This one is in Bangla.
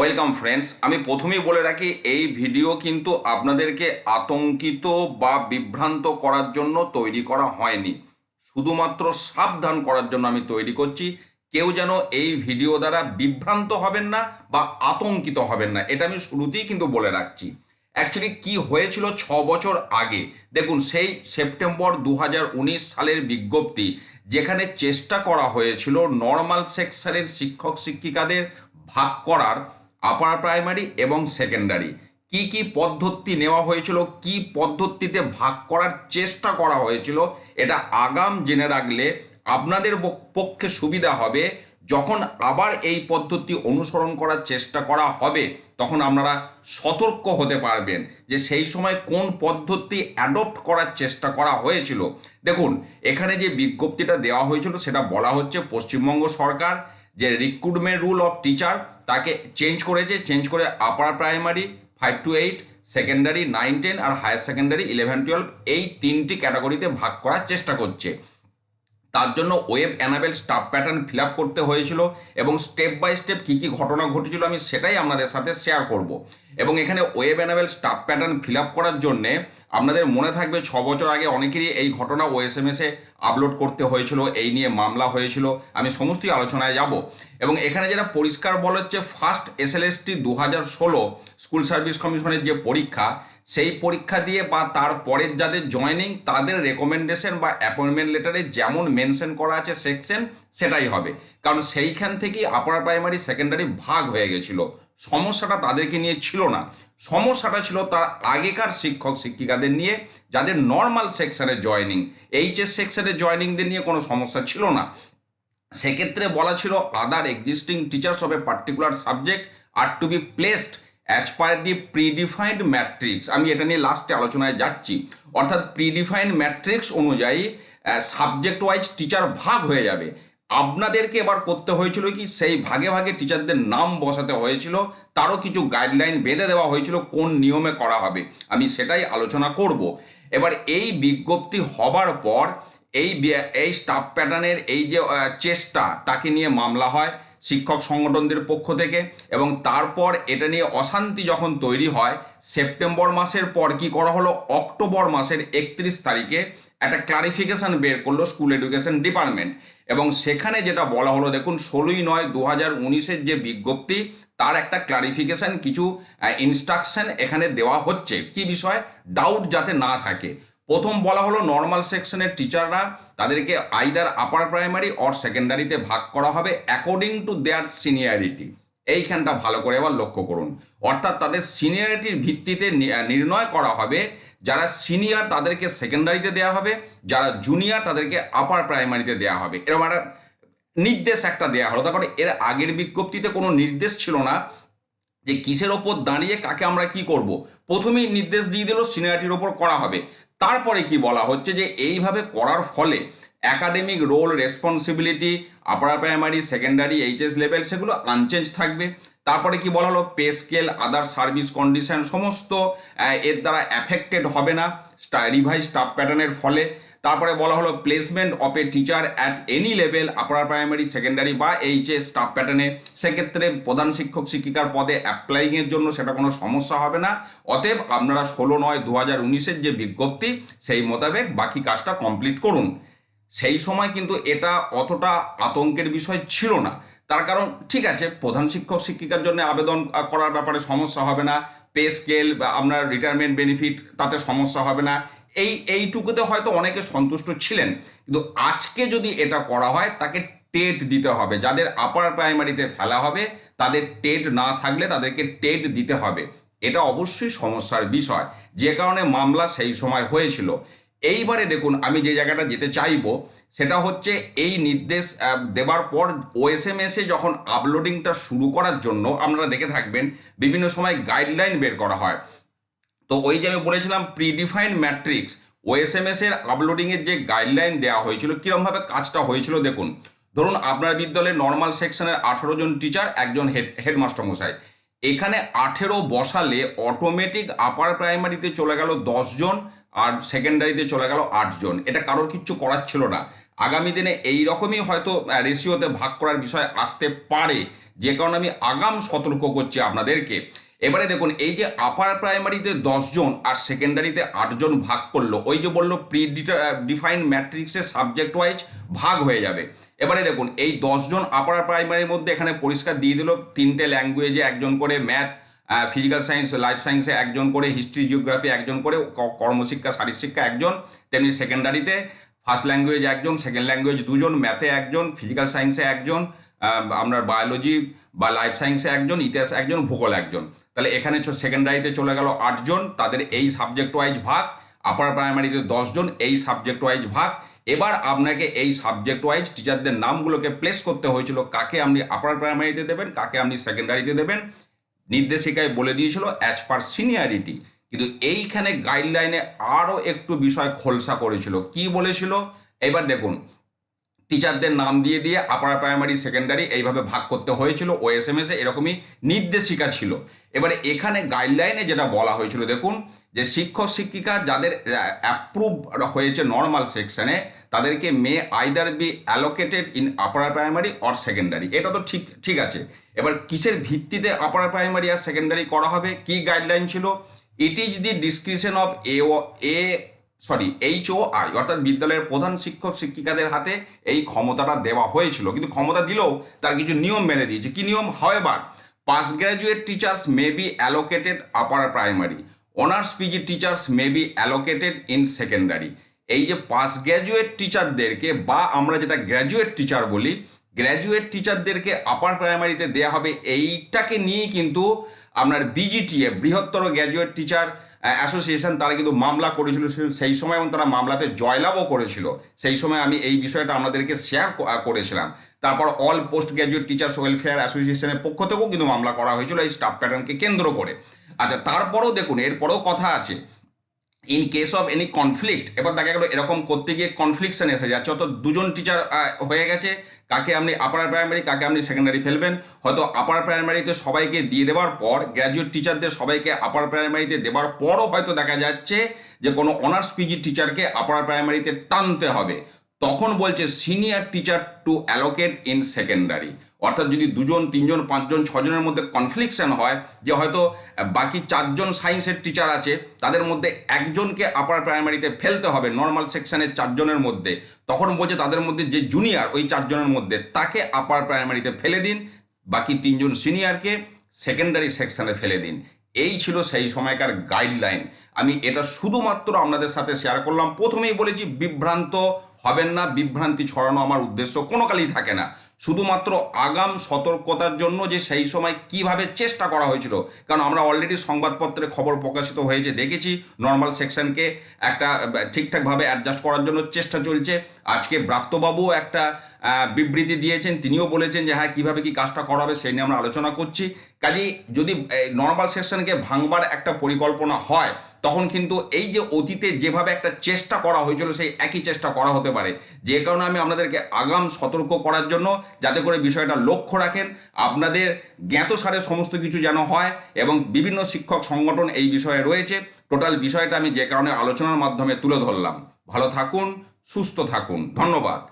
ওয়েলকাম ফ্রেন্ডস আমি প্রথমেই বলে রাখি, এই ভিডিও কিন্তু আপনাদেরকে আতঙ্কিত বা বিভ্রান্ত করার জন্য তৈরি করা হয়নি। শুধুমাত্র সাবধান করার জন্য আমি তৈরি করছি। কেউ যেন এই ভিডিও দ্বারা বিভ্রান্ত হবেন না বা আতঙ্কিত হবেন না। এটা আমি শুরুতেই কিন্তু বলে রাখছি। অ্যাকচুয়ালি কি হয়েছিল ছ বছর আগে? দেখুন, সেই সেপ্টেম্বর দু হাজার উনিশ সালের বিজ্ঞপ্তি, যেখানে চেষ্টা করা হয়েছিল নর্মাল সেকশনের শিক্ষক শিক্ষিকাদের ভাগ করার আপার প্রাইমারি এবং সেকেন্ডারি কি কি পদ্ধতি নেওয়া হয়েছিল, কি পদ্ধতিতে ভাগ করার চেষ্টা করা হয়েছিল, এটা আগাম জেনে রাখলে আপনাদের পক্ষে সুবিধা হবে। যখন আবার এই পদ্ধতি অনুসরণ করার চেষ্টা করা হবে, তখন আপনারা সতর্ক হতে পারবেন যে সেই সময় কোন পদ্ধতি অ্যাডপ্ট করার চেষ্টা করা হয়েছিল। দেখুন, এখানে যে বিজ্ঞপ্তিটা দেওয়া হয়েছিল, সেটা বলা হচ্ছে পশ্চিমবঙ্গ সরকার, যে রিক্রুটমেন্ট রুল অফ টিচার তাকে চেঞ্জ করেছে চেঞ্জ করে upper primary five two eight secondary nine ten আর হায়ার সেকেন্ডারি ইলেভেন টুয়েলভ এই তিনটি ক্যাটাগরিতে ভাগ করার চেষ্টা করছে। তার জন্য web enable staff pattern fill করতে হয়েছিল এবং স্টেপ বাই স্টেপ কী কী ঘটনা ঘটেছিল আমি সেটাই আপনাদের সাথে শেয়ার করব। এবং এখানে web enable staff pattern fill করার জন্যে আপনাদের মনে থাকবে ছ বছর আগে অনেকেরই এই ঘটনা ওএসএমএসে আপলোড করতে হয়েছিল, এই নিয়ে মামলা হয়েছিল। আমি সমস্তই আলোচনায় যাব। এবং এখানে যেটা পরিষ্কার বলা হচ্ছে ফার্স্ট এসএলএসটি দু হাজার ষোলো স্কুল সার্ভিস কমিশনের যে পরীক্ষা, সেই পরীক্ষা দিয়ে বা তার পরের যাদের জয়নিং তাদের রেকমেন্ডেশন বা অ্যাপয়েন্টমেন্ট লেটারে যেমন মেনশন করা আছে সেকশন সেটাই হবে। কারণ সেইখান থেকেই আপার প্রাইমারি সেকেন্ডারি ভাগ হয়ে গেছিল। সমস্যাটা তাদেরকে নিয়ে ছিল না। সমস্যাটা ছিল তার আগেকার শিক্ষক, শিক্ষিকাদের নিয়ে যাদের নর্মাল সেকশনে জয়নিং এইচএস সেকশনে জয়নিংদের নিয়ে কোনো সমস্যা ছিল না। সেক্ষেত্রে বলা ছিল other existing teachers of a particular subject are to be placed as per the predefined matrix আমি এটা নিয়ে লাস্টে আলোচনায় যাচ্ছি। অর্থাৎ প্রিডিফাইন্ড ম্যাট্রিক্স অনুযায়ী সাবজেক্ট ওয়াইজ টিচার ভাগ হয়ে যাবে। আপনাদেরকে এবার করতে হয়েছিল কি? সেই ভাগে ভাগে টিচারদের নাম বসাতে হয়েছিল, তারও কিছু গাইডলাইন বেঁধে দেওয়া হয়েছিল কোন নিয়মে করা হবে। আমি সেটাই আলোচনা করব। এবার এই বিজ্ঞপ্তি হবার পর এই এই স্টাফ প্যাটার্নের এই যে চেষ্টা, তাকে নিয়ে মামলা হয় শিক্ষক সংগঠনদের পক্ষ থেকে এবং তারপর এটা নিয়ে অশান্তি যখন তৈরি হয়, সেপ্টেম্বর মাসের পর কি করা হলো? অক্টোবর মাসের একত্রিশ তারিখে একটা ক্লারিফিকেশন বের করল স্কুল এডুকেশন ডিপার্টমেন্ট এবং সেখানে যেটা বলা হলো, দেখুন, ষোলোই নয় দু হাজার উনিশের যে বিজ্ঞপ্তি, তার একটা ক্লারিফিকেশন কিছু ইনস্ট্রাকশন এখানে দেওয়া হচ্ছে। কি বিষয়? ডাউট যাতে না থাকে। প্রথম বলা হলো নর্মাল সেকশনের টিচাররা তাদেরকে আইদার আপার প্রাইমারি অর সেকেন্ডারিতে ভাগ করা হবে অ্যাকর্ডিং টু দেয়ার সিনিয়রিটি এইখানটা ভালো করে আবার লক্ষ্য করুন। অর্থাৎ তাদের সিনিয়রিটির ভিত্তিতে নির্ণয় করা হবে যারা সিনিয়র তাদেরকে সেকেন্ডারিতে দেওয়া হবে, যারা জুনিয়র তাদেরকে আপার প্রাইমারিতে দেওয়া হবে। এরকম একটা নির্দেশ একটা দেওয়া হলো। তারপরে এর আগের বিজ্ঞপ্তিতে কোনো নির্দেশ ছিল না যে কিসের ওপর দাঁড়িয়ে কাকে আমরা কি করব। প্রথমেই নির্দেশ দিয়ে দিল সিনিয়রিটির ওপর করা হবে। তারপরে কি বলা হচ্ছে যে এইভাবে করার ফলে academic role responsibility upper primary secondary HS level সেগুলো আনচেঞ্জ থাকবে। তারপরে কি বলা হলো? Pay scale other service condition সমস্ত এর দ্বারা অ্যাফেক্টেড হবে না। রিভাইজ স্টাফ প্যাটার্নের ফলে। তারপরে বলা হলো placement of a teacher at any level upper primary secondary বা এইচএস স্টাফ প্যাটার্নে সেক্ষেত্রে প্রধান শিক্ষক শিক্ষিকার পদে অ্যাপ্লাইংয়ের জন্য সেটা কোনো সমস্যা হবে না। অতএব আপনারা ষোলো নয় দু হাজার উনিশের যে বিজ্ঞপ্তি, সেই মোতাবেক বাকি কাজটা কমপ্লিট করুন। সেই সময় কিন্তু এটা অতটা আতঙ্কের বিষয় ছিল না। তার কারণ, ঠিক আছে, প্রধান শিক্ষক, শিক্ষিকার জন্য আবেদন করার ব্যাপারে সমস্যা হবে না। পে স্কেল বা আপনার রিটায়ারমেন্ট বেনিফিট তাতে সমস্যা হবে না। এই, এইটুকুতে হয়তো অনেকে সন্তুষ্ট ছিলেন। কিন্তু আজকে যদি এটা করা হয়, তাকে টেট দিতে হবে। যাদের আপার প্রাইমারিতে ফেলা হবে, তাদের টেট না থাকলে তাদেরকে টেট দিতে হবে। এটা অবশ্যই সমস্যার বিষয়। যে কারণে মামলা সেই সময় হয়েছিল। এইবারে দেখুন, আমি যে জায়গাটা যেতে চাইব, সেটা হচ্ছে এই নির্দেশ দেবার পর ওএসএমএস যখন আপলোডিংটা শুরু করার জন্য আপনারা দেখে থাকবেন, বিভিন্ন সময় গাইডলাইন বের করা হয়। তো ওই যে আমি বলেছিলাম প্রিডিফাইন্ড ম্যাট্রিক্স ওএসএমএস এর আপলোডিং এর যে গাইডলাইন দেওয়া হয়েছিল, কিরমভাবে কাজটা হয়েছিল দেখুন। ধরুন, আপনার বিদ্যালয়ে নর্মাল সেকশনের আঠেরো জন টিচার একজন হেড হেডমাস্টার মশাই। এখানে আঠেরো বসালে অটোমেটিক আপার প্রাইমারিতে চলে গেল জন আর সেকেন্ডারিতে চলে গেল আটজন। এটা কারোর কিচ্ছু করার ছিল না। আগামী দিনে এই রকমই হয়তো রেশিওতে ভাগ করার বিষয় আসতে পারে। যে কারণে আমি আগাম সতর্ক করছি আপনাদেরকে। এবারে দেখুন, এই যে আপার প্রাইমারিতে জন আর সেকেন্ডারিতে আটজন ভাগ করল, ওই যে বলল প্রি ডিফাইন ম্যাট্রিক্সের সাবজেক্ট ওয়াইজ ভাগ হয়ে যাবে। এবারে দেখুন, এই দশজন আপার প্রাইমারির মধ্যে এখানে পরিষ্কার দিয়ে দিল, তিনটে ল্যাঙ্গুয়েজে একজন করে ম্যাথ ফিজিক্যাল সায়েন্স লাইফ সায়েন্সে একজন করে হিস্ট্রি জিওগ্রাফি একজন করে কর্মশিক্ষা শারীরশিক্ষা একজন, তেমনি সেকেন্ডারিতে ফার্স্ট ল্যাঙ্গুয়েজ একজন সেকেন্ড ল্যাঙ্গুয়েজ দুজন ম্যাথে একজন ফিজিক্যাল সায়েন্সে একজন আপনার বায়োলজি বা লাইফ সায়েন্সে একজন, ইতিহাস একজন, ভূগোল একজন। তাহলে এখানে সেকেন্ডারিতে চলে গেল আটজন, তাদের এই সাবজেক্ট ওয়াইজ ভাগ আপার প্রাইমারিতে দশজন, এই সাবজেক্ট ওয়াইজ ভাগ। এবার আপনাকে এই সাবজেক্ট ওয়াইজ টিচারদের নামগুলোকে প্লেস করতে হয়েছিল, কাকে আপনি আপার প্রাইমারিতে দেবেন, কাকে আপনি সেকেন্ডারিতে দেবেন নির্দেশিকায় বলে দিয়েছিল অ্যাজ পার সিনিয়রিটি কিন্তু এইখানে গাইডলাইনে আরও একটু বিষয় খোলসা করেছিল। কি বলেছিল? এবার দেখুন টিচারদের নাম দিয়ে দিয়ে আপার প্রাইমারি সেকেন্ডারি এইভাবে ভাগ করতে হয়েছিল ও এস এম এস এরকমই নির্দেশিকা ছিল। এবারে এখানে গাইডলাইনে যেটা বলা হয়েছিল, দেখুন, যে শিক্ষক, শিক্ষিকা যাদের অ্যাপ্রুভ হয়েছে নর্মাল সেকশনে তাদেরকে may either be allocated in upper primary or secondary এটা তো ঠিক ঠিক আছে। এবার কিসের ভিত্তিতে আপার প্রাইমারি আর সেকেন্ডারি করা হবে? কি গাইডলাইন ছিল? It is the description of a a sorry H O I অর্থাৎ বিদ্যালয়ের প্রধান শিক্ষক শিক্ষিকাদের হাতে এই ক্ষমতাটা দেওয়া হয়েছিল। কিন্তু ক্ষমতা দিলেও তার কিছু নিয়ম মেনে দিয়েছে কি নিয়ম? However pass graduate teachers may be allocated upper primary honours PG teachers may be allocated in secondary এই যে পাস গ্র্যাজুয়েট টিচারদেরকে বা আমরা যেটা গ্র্যাজুয়েট টিচার বলি গ্র্যাজুয়েট টিচারদেরকে আপার প্রাইমারিতে দেওয়া হবে। এইটাকে নিয়েই কিন্তু আপনার বিজিটিএ বৃহত্তর গ্র্যাজুয়েট টিচার অ্যাসোসিয়েশন তারা কিন্তু মামলা করেছিল। সেই সময় এবং তারা মামলাতে জয়লাভও করেছিল। সেই সময় আমি এই বিষয়টা আপনাদেরকে শেয়ার করেছিলাম। তারপর all post graduate teachers welfare অ্যাসোসিয়েশনের পক্ষ থেকেও কিন্তু মামলা করা হয়েছিল এই স্টাফ প্যাটার্নকে কেন্দ্র করে। আচ্ছা তারপরেও দেখুন, এরপরেও কথা আছে। In case of any conflict এবার দেখা গেল এরকম করতে গিয়ে কনফ্লিকশন এসে যাচ্ছে। অত দুজন টিচার হয়ে গেছে। কাকে আপনি আপার প্রাইমারি কাকে আপনি সেকেন্ডারি ফেলবেন, হয়তো আপার প্রাইমারিতে সবাইকে দিয়ে দেওয়ার পর গ্র্যাজুয়েট টিচারদের সবাইকে আপার প্রাইমারিতে দেওয়ার পরও হয়তো দেখা যাচ্ছে যে কোনো অনার্স পিজি টিচারকে আপার প্রাইমারিতে টানতে হবে। তখন বলছে senior teacher to allocate in secondary অর্থাৎ যদি দুজন, তিনজন, পাঁচজন, ছজনের মধ্যে কনফ্লিকশন হয়, যে হয়তো বাকি চারজন সায়েন্সের টিচার আছে, তাদের মধ্যে একজনকে আপার প্রাইমারিতে ফেলতে হবে নর্মাল সেকশনের চারজনের মধ্যে। তখন বলছে তাদের মধ্যে যে জুনিয়র ওই চারজনের মধ্যে, তাকে আপার প্রাইমারিতে ফেলে দিন, বাকি তিনজন সিনিয়রকে সেকেন্ডারি সেকশনে ফেলে দিন। এই ছিল সেই সময়কার গাইডলাইন আমি এটা শুধুমাত্র আপনাদের সাথে শেয়ার করলাম। প্রথমেই বলেছি বিভ্রান্ত হবেন না, বিভ্রান্তি ছড়ানো আমার উদ্দেশ্য কোনো কালই থাকে না। শুধুমাত্র আগাম সতর্কতার জন্য যে সেই সময় কীভাবে চেষ্টা করা হয়েছিল। কারণ আমরা অলরেডি সংবাদপত্রে খবর প্রকাশিত হয়েছে, দেখেছি নর্মাল সেকশনকে একটা ঠিকঠাকভাবে অ্যাডজাস্ট করার জন্য চেষ্টা চলছে। আজকে ব্রাত্যবাবুও একটা বিবৃতি দিয়েছেন, তিনিও বলেছেন যে হ্যাঁ কীভাবে কি কাজটা করা হবে সেই নিয়ে আমরা আলোচনা করছি। কাজেই যদি নর্মাল সেকশনকে ভাঙবার একটা পরিকল্পনা হয় তখন কিন্তু এই যে অতীতে যেভাবে একটা চেষ্টা করা হয়েছিল, সেই একই চেষ্টা করা হতে পারে। যে কারণে আমি আপনাদেরকে আগাম সতর্ক করার জন্য যাতে করে বিষয়টা লক্ষ্য রাখেন, আপনাদের জ্ঞাতসারে সমস্ত কিছু যেন হয় এবং বিভিন্ন শিক্ষক সংগঠন এই বিষয়ে রয়েছে। টোটাল বিষয়টা আমি যে কারণে আলোচনার মাধ্যমে তুলে ধরলাম। ভালো থাকুন, সুস্থ থাকুন। ধন্যবাদ।